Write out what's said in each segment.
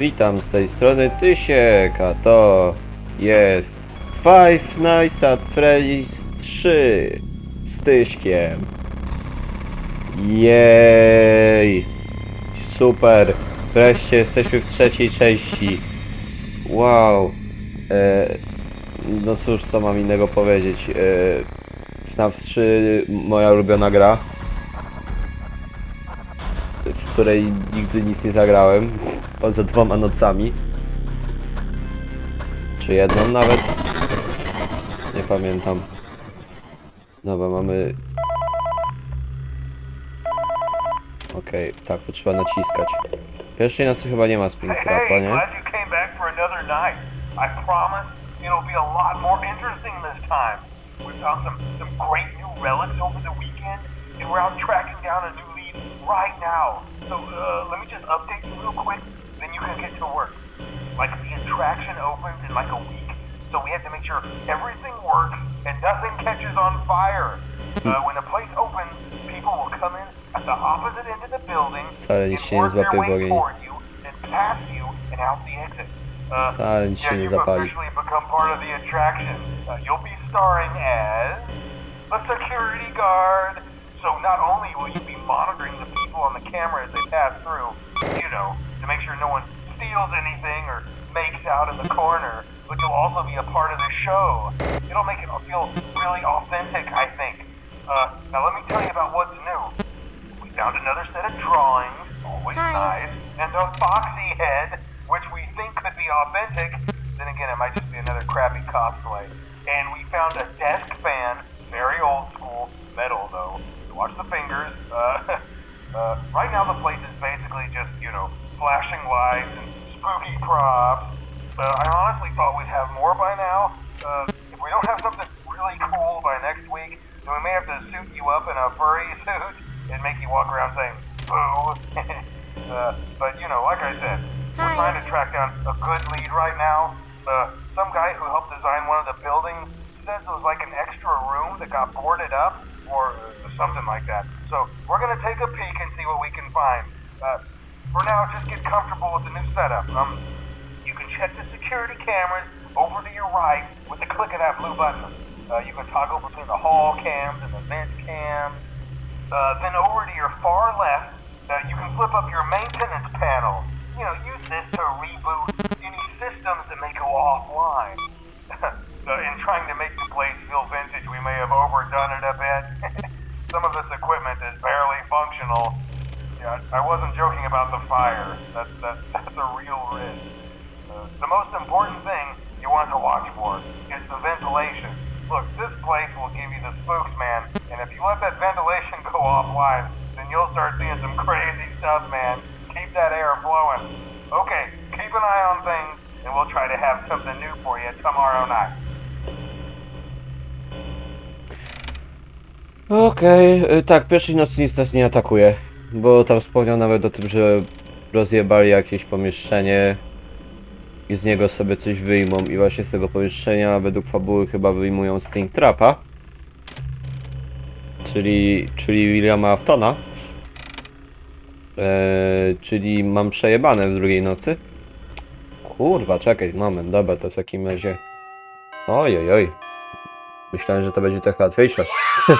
Witam z tej strony Tysiek, a to jest Five Nights at Freddy's 3 z Tyśkiem. Jej! Super! Wreszcie jesteśmy w trzeciej części. Wow! E, no cóż, co mam innego powiedzieć. E, FNAF 3 moja ulubiona gra w której nigdy nic nie zagrałem, poza dwoma nocami. Czy jedną nawet? Nie pamiętam. Dobra, mamy... Okej, tak, to trzeba naciskać. Pierwszej nocy chyba nie ma hey, nie? glad you came back for another night. I promise it'll be a lot more interesting this time. We found some, some great new relics over the weekend, and we're out tracking down a new lead right now. So uh, let me just update you real quick, so we have to make sure everything works and nothing catches on fire. Uh, when the place opens, people will come in at the opposite end of the building Wcale and nic się nie work their way toward you, then past you and out the exit. Uh, yeah, you've officially become part of the attraction. Uh, you'll be starring as a security guard. So not only will you be monitoring the people on the camera as they pass through, you know, to make sure no one steals anything or makes out in the corner, but you'll also be a part of the show. It'll make it feel really authentic, I think. Uh, now let me tell you about what's new. We found another set of drawings, always Hi. nice, and a foxy head, which we think could be authentic. Then again, it might just be another crappy cosplay. And we found a desk fan, very old school, metal though. So watch the fingers. Uh, uh, right now the place is basically just, you know, flashing lights and spooky props. Uh, I honestly thought we'd have more by now. Uh, if we don't have something really cool by next week, then we may have to suit you up in a furry suit and make you walk around saying boo. uh, but you know, like I said, we're trying to track down a good lead right now. Uh, some guy who helped design one of the buildings says it was like an extra room that got boarded up or uh, something like that. So we're gonna take a peek and see what we can find. Uh, for now, just get comfortable with the new setup. Um, check the security cameras over to your right with the click of that blue button. Uh, you can toggle between the hall cams and the vent cams. Uh, then over to your far left, uh, you can flip up your maintenance panel. You know, use this to reboot any systems that may go offline. in trying to make the place feel vintage, we may have overdone it a bit. Some of this equipment is barely functional. Yeah, I wasn't joking about the fire. That's a real risk. Uh, the most important thing you want to watch for is the ventilation. Look, this place will give you the spooks, man. And if you let that ventilation go offline, then you'll start seeing some crazy stuff, man. Keep that air flowing. Okay, keep an eye on things, and we'll try to have something new for you tomorrow night. Okej, y, tak, pierwszej nocy nic nas nie atakuje, bo tam wspomniał nawet o tym, że rozjebali jakieś pomieszczenie i z niego sobie coś wyjmą i właśnie z tego pomieszczenia według fabuły chyba wyjmują Springtrapa, czyli, czyli Williama Aftona, eee, czyli mam przejebane w drugiej nocy. Kurwa, czekaj, moment, dobra, to w takim razie... Oj, oj, oj. Myślałem, że to będzie trochę łatwiejsze.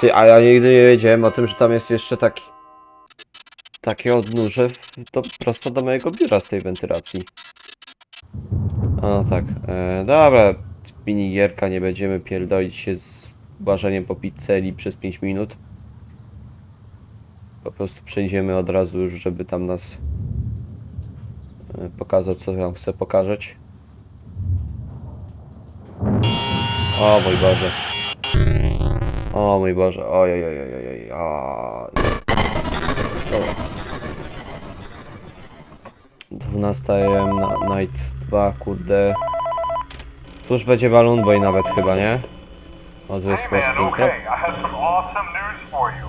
Ty, a ja nigdy nie wiedziałem o tym, że tam jest jeszcze taki... Takie odnóże to prosto do mojego biura z tej wentylacji. O tak, e, dobra, minigierka, nie będziemy pierdolić się z łażeniem po pizzerii przez 5 minut. Po prostu przejdziemy od razu już, żeby tam nas e, pokazać, co nam chce pokazać. O mój Boże. O mój Boże, oj, oj, oj, oj, oj. Dobra. 12 AM na Night 2, kurde. Tuż będzie Balloon Boy nawet chyba, nie? O, to jest Hey man, okay, I have some awesome news for you.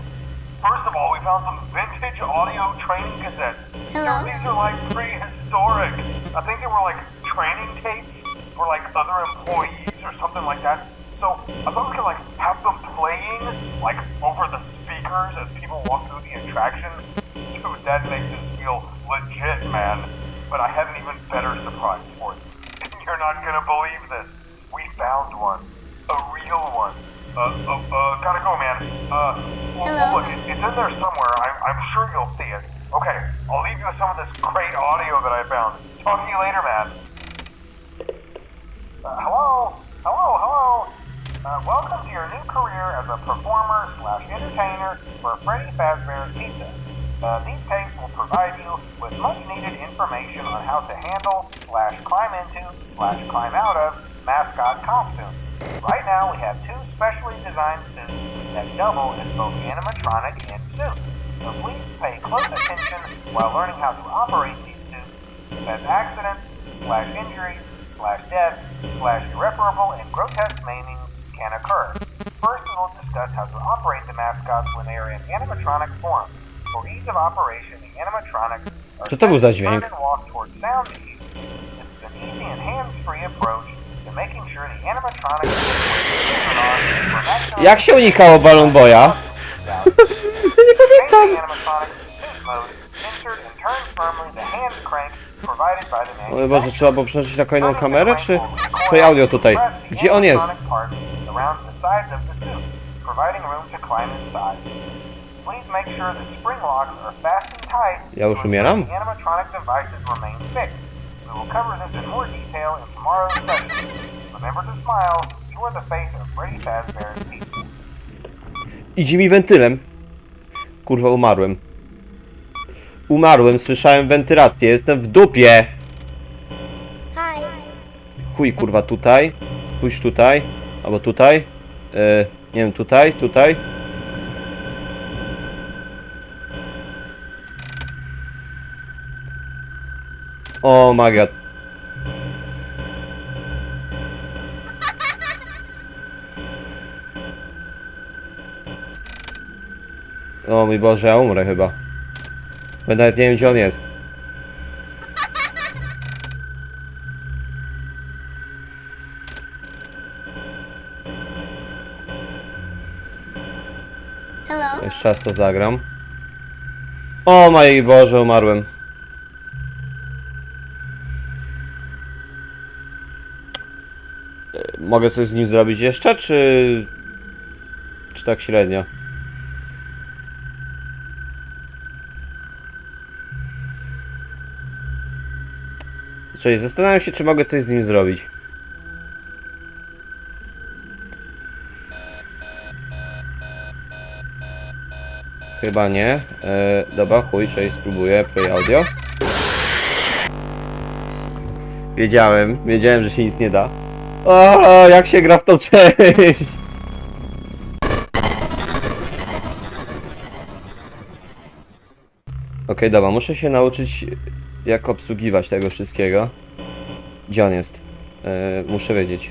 First of all, we found some vintage audio training cassettes. Hello? these are like prehistoric. I think they were like training tapes for like other employees or something like that. So I thought we could like have them playing like over the speakers as walk through the attraction. Dude, that makes us feel legit man, but I have an even better surprise for Freddy Fazbear's Pizza. Uh, these tapes will provide you with much needed information on how to handle slash climb into slash climb out of mascot costumes. Right now we have two specially designed suits that double as both animatronic and suit. So please pay close attention while learning how to operate these suits as accidents slash injuries slash death slash irreparable and grotesque maimings can occur. First, we will discuss how to operate the mascots when they are in animatronic form. For ease of operation, the animatronics are to był set za to dźwięk? turn and walk toward sound ease. This is an easy and hands-free approach to making sure the animatronics is where the children are Jak się unikało Balloon Boya? Nie pamiętam. The animatronic to suit mode, insert and turn firmly the hand crank provided by the O manufacturer. Boże, trzeba było przełączyć na kolejną kamerę, czy... Czy audio tutaj? Gdzie on jest? Ja już umieram? Idzie mi wentylem. Kurwa, umarłem. Umarłem, słyszałem wentylację, jestem w dupie. Hi. Chuj, kurwa, tutaj. Spójrz tutaj. Albo tutaj. E, nie wiem, tutaj, tutaj. O my god. O mój Boże, ja umrę chyba. Bo nawet nie wiem gdzie on jest. Hello. Jeszcze raz to zagram. O mój Boże, umarłem. E, Mogę coś z nim zrobić jeszcze, czy... Czy tak średnio? Czyli zastanawiam się, czy mogę coś z nim zrobić. Chyba nie. E, dobra, chuj, czyli spróbuję play audio. Wiedziałem, wiedziałem, że się nic nie da. O, jak się gra w tą część! Okej, dobra, muszę się nauczyć jak obsługiwać tego wszystkiego. Gdzie on jest? E, muszę wiedzieć.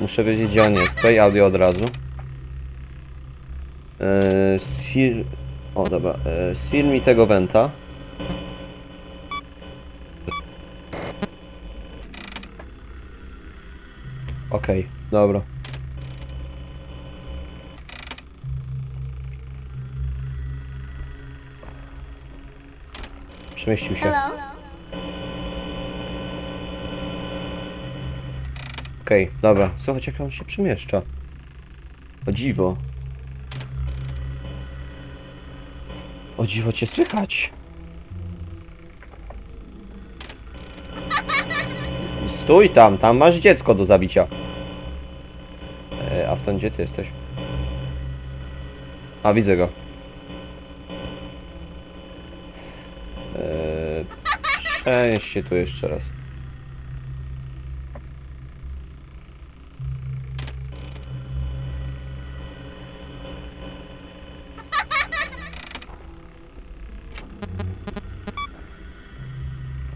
Muszę wiedzieć gdzie on jest. Play audio od razu. Eee, Sir... O, dobra. Eee, Sir mi tego wenta. Okej, dobra. Przemieścił się. Hello. Okej, dobra. Słuchajcie, jak on się przemieszcza. O dziwo. O dziwo cię słychać. Stój tam, tam masz dziecko do zabicia. E, a w ten gdzie ty jesteś? A, widzę go. E, przenieś się tu jeszcze raz.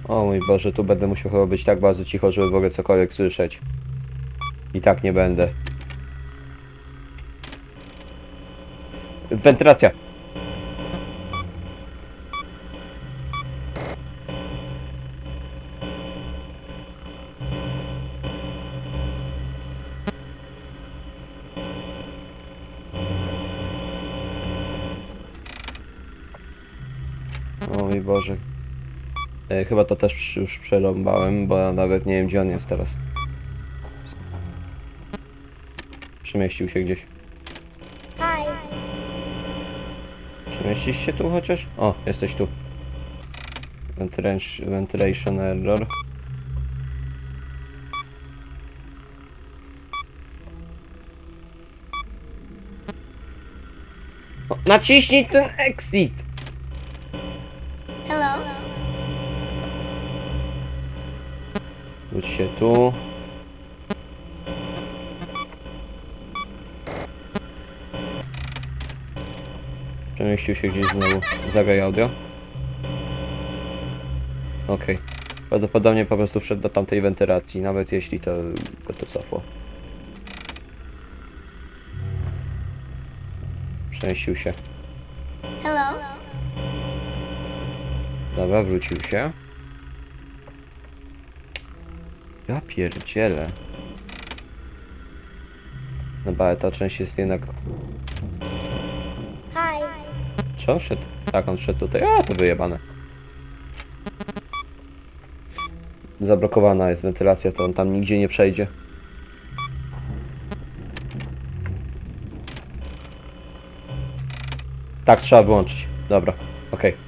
O mój Boże, tu będę musiał chyba być tak bardzo cicho, żeby w ogóle cokolwiek słyszeć. I tak nie będę. Wentylacja. O mój Boże. E, chyba to też już przerąbałem, bo nawet nie wiem gdzie on jest teraz. Przemieścił się gdzieś. Hi. Przemieścisz się tu chociaż? O, jesteś tu. Ventilation, ventilation error. O, naciśnij ten exit! Wróć się tu. Przemieścił się gdzieś znowu. Zagraj audio. Okej. Prawdopodobnie po prostu wszedł do tamtej wentylacji, nawet jeśli to go to cofło. Przemieścił się. Hello. Dobra, wrócił się. Ja pierdzielę. Dobra, ale ta część jest jednak... Hi. Czy on wszedł? Tak, on wszedł tutaj. A, to wyjebane. Zablokowana jest wentylacja, to on tam nigdzie nie przejdzie. Tak, trzeba wyłączyć. Dobra, okej. Hi.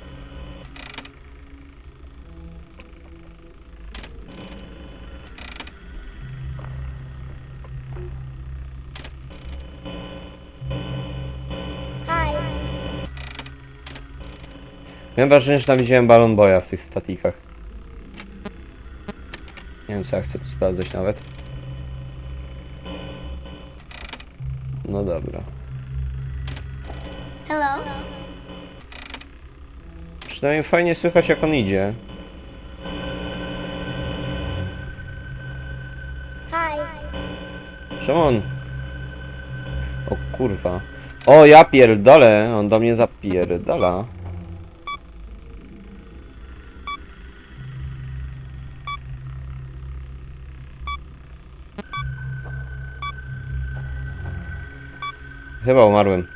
Miałem wrażenie, że tam widziałem balon boja w tych statikach. Nie wiem co ja chcę tu sprawdzać nawet. No dobra. Hello. Przynajmniej fajnie słychać jak on idzie. Hi. Czemu on... O kurwa. O ja pierdolę, on do mnie zapierdala. Chyba umarłem.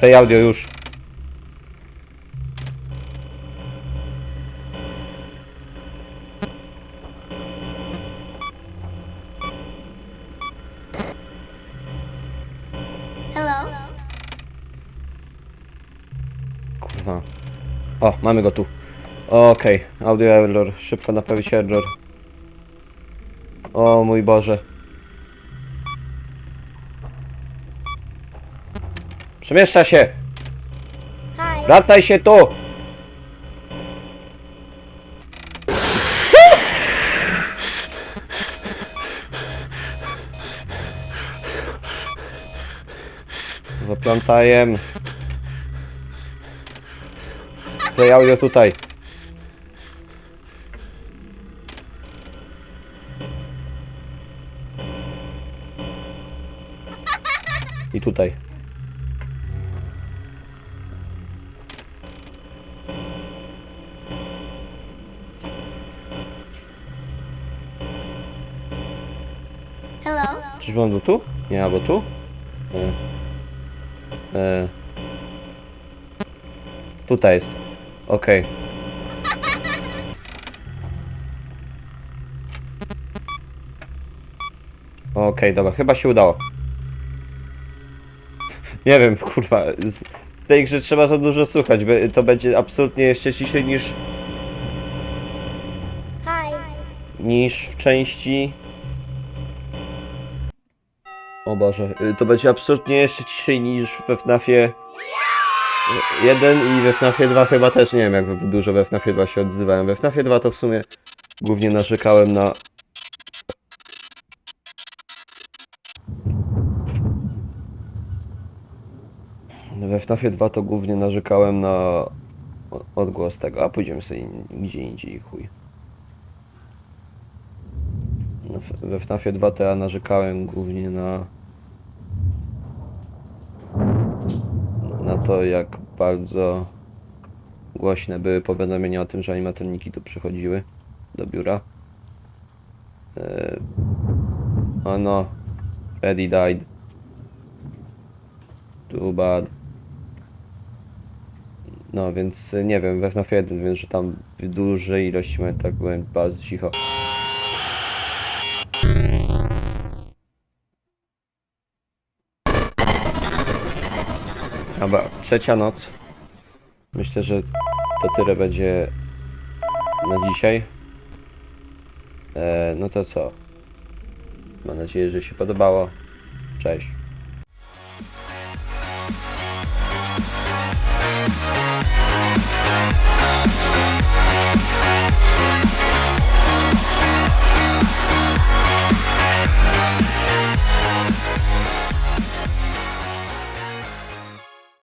Play audio już. Hello. Kurwa. O, mamy go tu. Okej, audio error. Szybko naprawić error. O mój Boże. Przemieszcza się! Hi. Wracaj się tu! Zaplątajem. Play audio tutaj. Tutaj. Hello. On był tu? Nie, albo tu? E. E. Tutaj jest. Okej. Okej, dobra, chyba się udało. Nie wiem, kurwa. z- tej grze trzeba za dużo słuchać, by to będzie absolutnie jeszcze ciszej niż, Hi. niż w części... O Boże, y, to będzie absolutnie jeszcze ciszej niż we FNAFie 1 i we FNAFie 2 chyba też, nie wiem jak dużo we FNAFie 2 się odzywałem. We FNAFie 2 to w sumie głównie narzekałem na... We FNAFie 2 to głównie narzekałem na odgłos tego, a pójdziemy sobie gdzie indziej chuj. No, We FNAFie 2 to ja narzekałem głównie na na to jak bardzo głośne były powiadomienia o tym, że animatroniki tu przychodziły do biura. Eee, o no, Freddy died. Too bad. No więc y, nie wiem, we FNAF 1 wiem, że tam w dużej ilości momentach byłem bardzo cicho. Dobra, trzecia noc. Myślę, że to tyle będzie na dzisiaj. E, no to co? Mam nadzieję, że się podobało. Cześć. Bye.